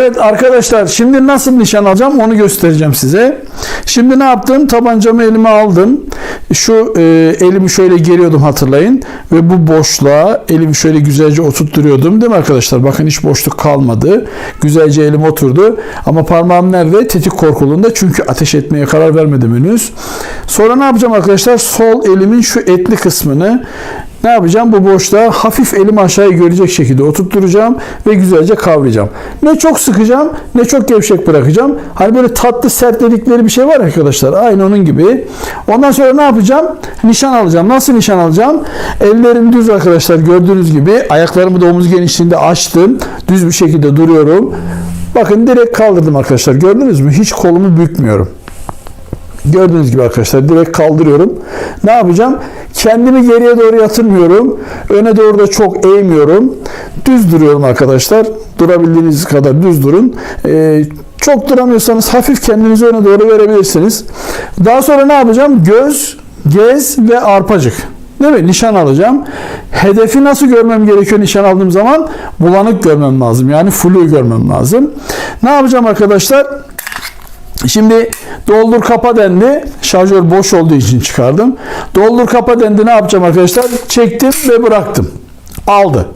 Evet arkadaşlar şimdi nasıl nişan alacağım onu göstereceğim size. Şimdi ne yaptım? Tabancamı elime aldım. Şu e, elimi şöyle geriyordum hatırlayın. Ve bu boşluğa elimi şöyle güzelce oturtturuyordum. Değil mi arkadaşlar? Bakın hiç boşluk kalmadı. Güzelce elim oturdu. Ama parmağım nerede? Tetik korkuluğunda. Çünkü ateş etmeye karar vermedim henüz. Sonra ne yapacağım arkadaşlar? Sol elimin şu etli kısmını ne yapacağım? Bu boşluğa hafif elimi aşağıya görecek şekilde oturtturacağım ve güzelce kavrayacağım. Ne çok sıkacağım ne çok gevşek bırakacağım. Hani böyle tatlı sert dedikleri bir şey var arkadaşlar. Aynı onun gibi. Ondan sonra ne yapacağım? Nişan alacağım. Nasıl nişan alacağım? Ellerim düz arkadaşlar gördüğünüz gibi. Ayaklarımı da omuz genişliğinde açtım. Düz bir şekilde duruyorum. Bakın direkt kaldırdım arkadaşlar. Gördünüz mü? Hiç kolumu bükmüyorum. Gördüğünüz gibi arkadaşlar direkt kaldırıyorum. Ne yapacağım? Kendimi geriye doğru yatırmıyorum. Öne doğru da çok eğmiyorum. Düz duruyorum arkadaşlar. Durabildiğiniz kadar düz durun. Ee, çok duramıyorsanız hafif kendinizi öne doğru verebilirsiniz. Daha sonra ne yapacağım? Göz, gez ve arpacık. Değil mi? Nişan alacağım. Hedefi nasıl görmem gerekiyor nişan aldığım zaman? Bulanık görmem lazım. Yani flu görmem lazım. Ne yapacağım arkadaşlar? Şimdi doldur kapa dendi. Şarjör boş olduğu için çıkardım. Doldur kapa dendi ne yapacağım arkadaşlar? Çektim ve bıraktım. Aldı.